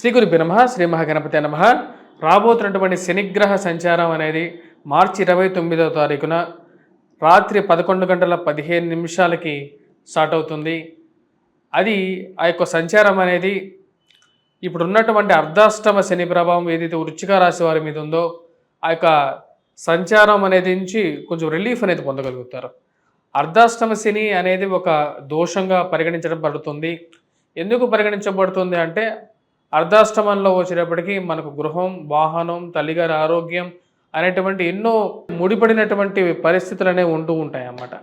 శ్రీ గురు నమ శ్రీ మహాగణపతి నమ. రాబోతున్నటువంటి శనిగ్రహ సంచారం అనేది మార్చి ఇరవై తొమ్మిదవ తారీఖున రాత్రి పదకొండు గంటల పదిహేను నిమిషాలకి స్టార్ట్ అవుతుంది. అది ఆ యొక్క సంచారం అనేది ఇప్పుడున్నటువంటి అర్ధాష్టమ శని ప్రభావం ఏదైతే వృచ్చిక రాశి వారి మీద ఉందో ఆ యొక్క సంచారం అనేది నుంచి కొంచెం రిలీఫ్ అనేది పొందగలుగుతారు. అర్ధాష్టమ శని అనేది ఒక దోషంగా పరిగణించడం పడుతుంది ఎందుకు పరిగణించబడుతుంది అంటే అర్ధాష్టమంలో వచ్చేటప్పటికి మనకు గృహం వాహనం తల్లిగారి ఆరోగ్యం అనేటువంటి ఎన్నో ముడిపడినటువంటి పరిస్థితులు అనేవి ఉంటూ ఉంటాయి అన్నమాట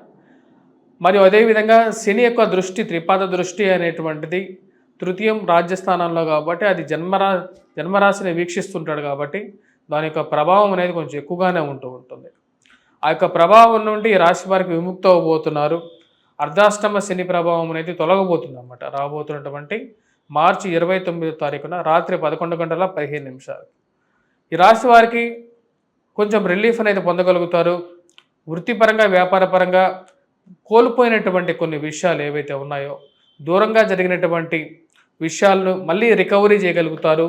మరియు అదేవిధంగా శని యొక్క దృష్టి త్రిపాద దృష్టి అనేటువంటిది తృతీయం రాజ్యస్థానంలో కాబట్టి అది జన్మరా జన్మరాశిని వీక్షిస్తుంటాడు కాబట్టి దాని యొక్క ప్రభావం అనేది కొంచెం ఎక్కువగానే ఉంటూ ఉంటుంది. ఆ యొక్క ప్రభావం నుండి ఈ రాశి వారికి విముక్త అవబోతున్నారు అర్ధాష్టమ శని ప్రభావం అనేది తొలగబోతుంది అన్నమాట రాబోతున్నటువంటి మార్చి ఇరవై తొమ్మిదో తారీఖున రాత్రి పదకొండు గంటల పదిహేను నిమిషాలు. ఈ రాశి వారికి కొంచెం రిలీఫ్ అనేది పొందగలుగుతారు. వృత్తిపరంగా వ్యాపారపరంగా కోల్పోయినటువంటి కొన్ని విషయాలు ఏవైతే ఉన్నాయో దూరంగా జరిగినటువంటి విషయాలను మళ్ళీ రికవరీ చేయగలుగుతారు.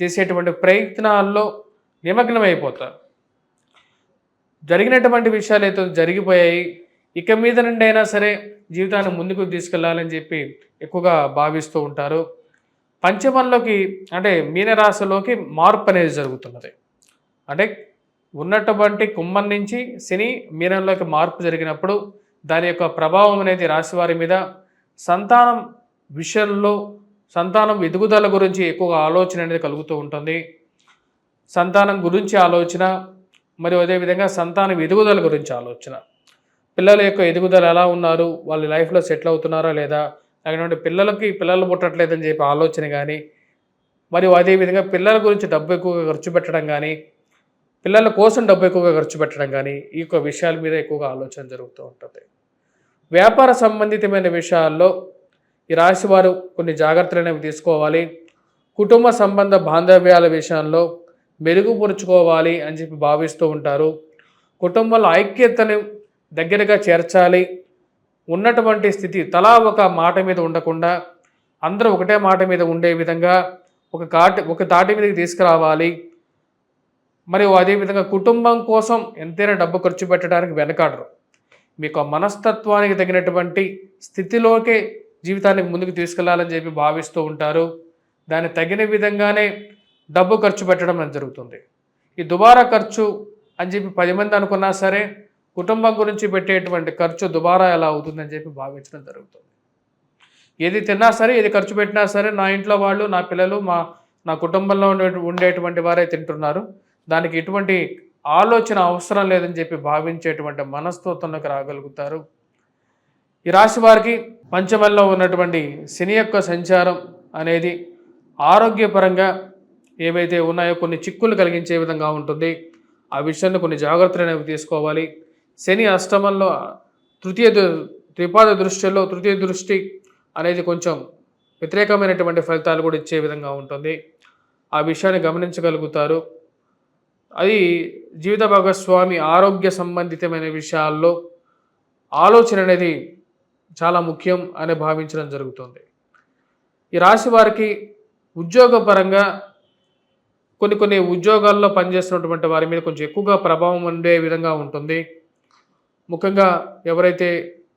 చేసేటువంటి ప్రయత్నాల్లో నిమగ్నమైపోతారు. జరిగినటువంటి విషయాలు అయితే జరిగిపోయాయి ఇక మీద నుండి అయినా సరే జీవితాన్ని ముందుకు తీసుకెళ్ళాలని చెప్పి ఎక్కువగా భావిస్తూ ఉంటారు. పంచమంలోకి అంటే మీనరాశిలోకి మార్పు అనేది జరుగుతున్నది. అంటే ఉన్నటువంటి కుంభం నుంచి శని మీనంలోకి మార్పు జరిగినప్పుడు దాని యొక్క ప్రభావం అనేది రాశివారి మీద సంతానం విషయంలో సంతానం ఎదుగుదల గురించి ఎక్కువగా ఆలోచన అనేది కలుగుతూ ఉంటుంది. సంతానం గురించి ఆలోచన మరియు అదేవిధంగా సంతానం ఎదుగుదల గురించి ఆలోచన. పిల్లల యొక్క ఎదుగుదల ఎలా ఉన్నారు? వాళ్ళ లైఫ్లో సెటిల్ అవుతున్నారా లేదా? అటువంటి పిల్లలకి పిల్లలు పుట్టట్లేదని చెప్పి ఆలోచన కానీ మరియు అదేవిధంగా పిల్లల గురించి డబ్బు ఎక్కువగా ఖర్చు పెట్టడం కానీ పిల్లల కోసం డబ్బు ఎక్కువగా ఖర్చు పెట్టడం కానీ ఈ యొక్క విషయాల మీద ఎక్కువగా ఆలోచన జరుగుతూ ఉంటుంది. వ్యాపార సంబంధితమైన విషయాల్లో ఈ రాశి వారు కొన్ని జాగ్రత్తలు అనేవి తీసుకోవాలి. కుటుంబ సంబంధ బాంధవ్యాల విషయంలో మెరుగుపరుచుకోవాలి అని చెప్పి భావిస్తూ ఉంటారు. కుటుంబంలో ఐక్యతను దగ్గరగా చేర్చాలి. ఉన్నటువంటి స్థితి తలా ఒక మాట మీద ఉండకుండా అందరూ ఒకటే మాట మీద ఉండే విధంగా ఒక కాటి ఒక తాటి మీదకి తీసుకురావాలి. మరియు అదేవిధంగా కుటుంబం కోసం ఎంతైనా డబ్బు ఖర్చు పెట్టడానికి వెనకాడరు. మీకు ఆ మనస్తత్వానికి తగినటువంటి స్థితిలోకే జీవితానికి ముందుకు తీసుకెళ్ళాలని చెప్పి భావిస్తూ ఉంటారు. దాన్ని తగిన విధంగానే డబ్బు ఖర్చు పెట్టడం అనేది జరుగుతుంది. ఈ దుబారా ఖర్చు అని చెప్పి పది మంది అనుకున్నా సరే కుటుంబం గురించి పెట్టేటువంటి ఖర్చు దుబారా ఎలా అవుతుందని చెప్పి భావించడం జరుగుతుంది. ఏది తిన్నా సరే ఏది ఖర్చు పెట్టినా సరే నా ఇంట్లో వాళ్ళు నా పిల్లలు మా నా కుటుంబంలో ఉండే ఉండేటువంటి వారే తింటున్నారు. దానికి ఎటువంటి ఆలోచన అవసరం లేదని చెప్పి భావించేటువంటి మనస్తత్వంలోకి రాగలుగుతారు. ఈ రాశి వారికి పంచమంలో ఉన్నటువంటి శని యొక్క సంచారం అనేది ఆరోగ్యపరంగా ఏవైతే ఉన్నాయో కొన్ని చిక్కులు కలిగించే విధంగా ఉంటుంది. ఆ విషయంలో కొన్ని జాగ్రత్తలు అనేవి తీసుకోవాలి. శని అష్టమంలో తృతీయ త్రిపాద దృష్టిలో తృతీయ దృష్టి అనేది కొంచెం వ్యతిరేకమైనటువంటి ఫలితాలు కూడా ఇచ్చే విధంగా ఉంటుంది. ఆ విషయాన్ని గమనించగలుగుతారు. అది జీవిత భాగస్వామి ఆరోగ్య సంబంధితమైన విషయాల్లో ఆలోచన అనేది చాలా ముఖ్యం అని భావించడం జరుగుతుంది. ఈ రాశి వారికి ఉద్యోగపరంగా కొన్ని కొన్ని ఉద్యోగాల్లో పనిచేస్తున్నటువంటి వారి మీద కొంచెం ఎక్కువగా ప్రభావం ఉండే విధంగా ఉంటుంది. ముఖ్యంగా ఎవరైతే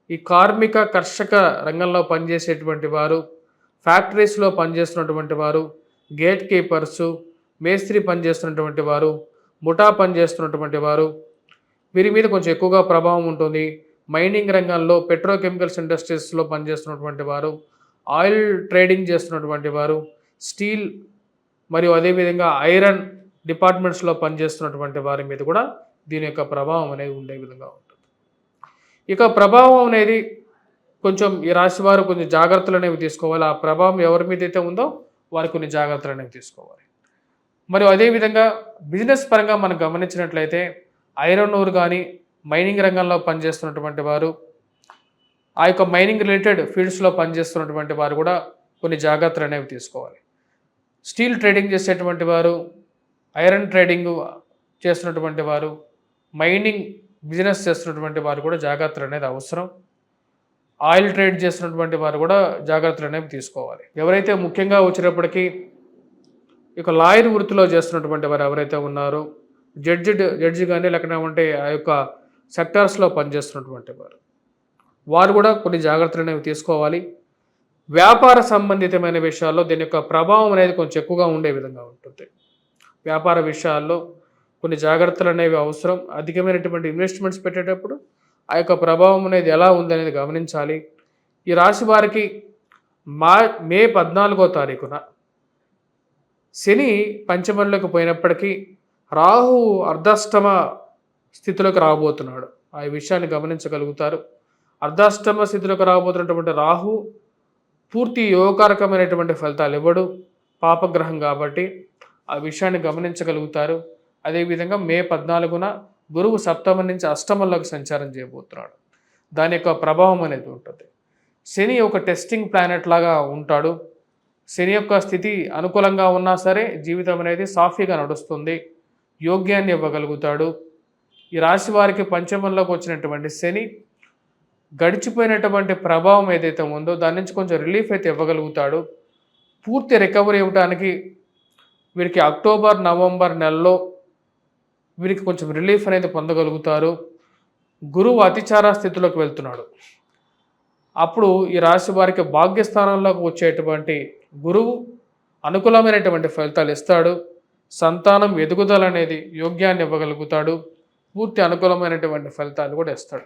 ఈ కార్మిక కర్షక రంగంలో పనిచేసేటువంటి వారు ఫ్యాక్టరీస్లో పనిచేస్తున్నటువంటి వారు గేట్ కీపర్సు మేస్త్రి పనిచేస్తున్నటువంటి వారు ముఠా పనిచేస్తున్నటువంటి వారు వీరి మీద కొంచెం ఎక్కువగా ప్రభావం ఉంటుంది. మైనింగ్ రంగంలో పెట్రోకెమికల్స్ ఇండస్ట్రీస్లో పనిచేస్తున్నటువంటి వారు ఆయిల్ ట్రేడింగ్ చేస్తున్నటువంటి వారు స్టీల్ మరియు అదేవిధంగా ఐరన్ డిపార్ట్మెంట్స్లో పనిచేస్తున్నటువంటి వారి మీద కూడా దీని యొక్క ప్రభావం అనేది ఉండే విధంగా ఉంటుంది. ఇక ప్రభావం అనేది కొంచెం ఈ రాశి వారు కొంచెం జాగ్రత్తలు అనేవి తీసుకోవాలి. ఆ ప్రభావం ఎవరి మీద అయితే ఉందో వారు కొన్ని జాగ్రత్తలు అనేవి తీసుకోవాలి. మరియు అదేవిధంగా బిజినెస్ పరంగా మనం గమనించినట్లయితే ఐరన్ ఓర్ కానీ మైనింగ్ రంగంలో పనిచేస్తున్నటువంటి వారు ఆ యొక్క మైనింగ్ రిలేటెడ్ ఫీల్డ్స్లో పనిచేస్తున్నటువంటి వారు కూడా కొన్ని జాగ్రత్తలు అనేవి తీసుకోవాలి. స్టీల్ ట్రేడింగ్ చేసేటువంటి వారు ఐరన్ ట్రేడింగ్ చేస్తున్నటువంటి వారు మైనింగ్ బిజినెస్ చేస్తున్నటువంటి వారు కూడా జాగ్రత్తలు అనేది అవసరం. ఆయిల్ ట్రేడ్ చేస్తున్నటువంటి వారు కూడా జాగ్రత్తలు అనేవి తీసుకోవాలి. ఎవరైతే ముఖ్యంగా వచ్చినప్పటికీ ఇక లాయర్ వృత్తిలో చేస్తున్నటువంటి వారు ఎవరైతే ఉన్నారో జడ్జి జడ్జి కానీ లేకపోతే ఆ యొక్క సెక్టార్స్లో పనిచేస్తున్నటువంటి వారు. వారు కూడా కొన్ని జాగ్రత్తలు అనేవి తీసుకోవాలి. వ్యాపార సంబంధితమైన విషయాల్లో దీని యొక్క ప్రభావం అనేది కొంచెం ఎక్కువగా ఉండే విధంగా ఉంటుంది. వ్యాపార విషయాల్లో కొన్ని జాగ్రత్తలు అనేవి అవసరం. అధికమైనటువంటి ఇన్వెస్ట్మెంట్స్ పెట్టేటప్పుడు ఆ యొక్క ప్రభావం అనేది ఎలా ఉందనేది గమనించాలి. ఈ రాశి వారికి మా మే పద్నాలుగో తారీఖున శని పంచమంలోకి పోయినప్పటికీ రాహు అర్ధాష్టమ స్థితిలోకి రాబోతున్నాడు. ఆ విషయాన్ని గమనించగలుగుతారు. అర్ధాష్టమ స్థితిలోకి రాబోతున్నటువంటి రాహు పూర్తి యోగకారకమైనటువంటి ఫలితాలు ఇవ్వడు. పాపగ్రహం కాబట్టి ఆ విషయాన్ని గమనించగలుగుతారు. అదేవిధంగా మే పద్నాలుగున గురువు సప్తమం నుంచి అష్టమంలోకి సంచారం చేయబోతున్నాడు. దాని యొక్క ప్రభావం అనేది ఉంటుంది. శని ఒక టెస్టింగ్ ప్లానెట్ లాగా ఉంటాడు. శని యొక్క స్థితి అనుకూలంగా ఉన్నా సరే జీవితం అనేది సాఫీగా నడుస్తుంది. యోగ్యాన్ని ఇవ్వగలుగుతాడు. ఈ రాశి వారికి పంచమంలోకి వచ్చినటువంటి శని గడిచిపోయినటువంటి ప్రభావం ఏదైతే ఉందో దాని నుంచి కొంచెం రిలీఫ్ అయితే ఇవ్వగలుగుతాడు. పూర్తి రికవరీ ఇవ్వడానికి వీరికి అక్టోబర్ నవంబర్ నెలలో వీరికి కొంచెం రిలీఫ్ అనేది పొందగలుగుతారు. గురువు అతిచార స్థితిలోకి వెళ్తున్నాడు. అప్పుడు ఈ రాశి వారికి భాగ్యస్థానంలోకి వచ్చేటువంటి గురువు అనుకూలమైనటువంటి ఫలితాలు ఇస్తాడు. సంతానం ఎదుగుదల అనేది యోగ్యాన్ని ఇవ్వగలుగుతాడు. పూర్తి అనుకూలమైనటువంటి ఫలితాలు కూడా ఇస్తాడు.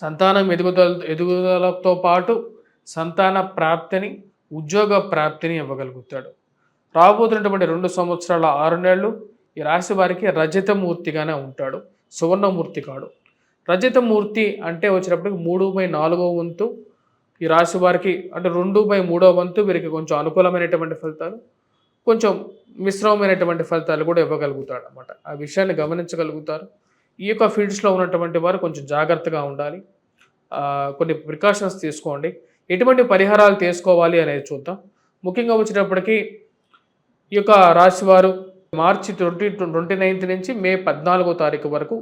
సంతానం ఎదుగుదల ఎదుగుదలతో పాటు సంతాన ప్రాప్తిని ఉద్యోగ ప్రాప్తిని ఇవ్వగలుగుతాడు. రాబోతున్నటువంటి రెండు సంవత్సరాల ఆరు నెలలు ఈ రాశి వారికి రజతమూర్తిగానే ఉంటాడు సువర్ణమూర్తి కాడు. రజతమూర్తి అంటే వచ్చినప్పటికి మూడు బై నాలుగో వంతు. ఈ రాశి వారికి అంటే రెండు బై మూడో వంతు వీరికి కొంచెం అనుకూలమైనటువంటి ఫలితాలు కొంచెం మిశ్రమమైనటువంటి ఫలితాలు కూడా ఇవ్వగలుగుతాడు అనమాట ఆ విషయాన్ని గమనించగలుగుతారు. ఈ యొక్క ఫీల్డ్స్లో ఉన్నటువంటి వారు కొంచెం జాగ్రత్తగా ఉండాలి. కొన్ని ప్రికాషన్స్ తీసుకోండి. ఎటువంటి పరిహారాలు తీసుకోవాలి అనేది చూద్దాం. ముఖ్యంగా వచ్చేటప్పటికి ఈ యొక్క రాశివారు మార్చి ట్వంటీ ట్వంటీ నైన్త్ నుంచి మే పద్నాలుగో తారీఖు వరకు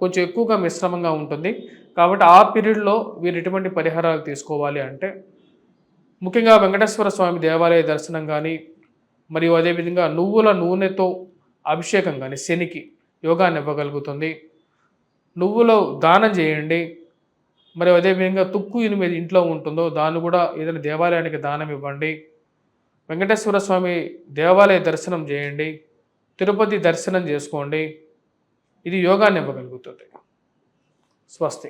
కొంచెం ఎక్కువగా మిశ్రమంగా ఉంటుంది. కాబట్టి ఆ పీరియడ్లో వీరు ఎటువంటి పరిహారాలు తీసుకోవాలి అంటే ముఖ్యంగా వెంకటేశ్వర స్వామి దేవాలయ దర్శనం కానీ మరియు అదేవిధంగా నువ్వుల నూనెతో అభిషేకం కానీ శనికి యోగాన్ని ఇవ్వగలుగుతుంది. నువ్వులో దానం చేయండి. మరి అదేవిధంగా తుక్కు ఎనిమిది ఇంట్లో ఉంటుందో దాన్ని కూడా ఏదైనా దేవాలయానికి దానం ఇవ్వండి. వెంకటేశ్వర స్వామి దేవాలయ దర్శనం చేయండి. తిరుపతి దర్శనం చేసుకోండి. ఇది యోగాన్ని ఇవ్వగలుగుతుంది. స్వస్తి.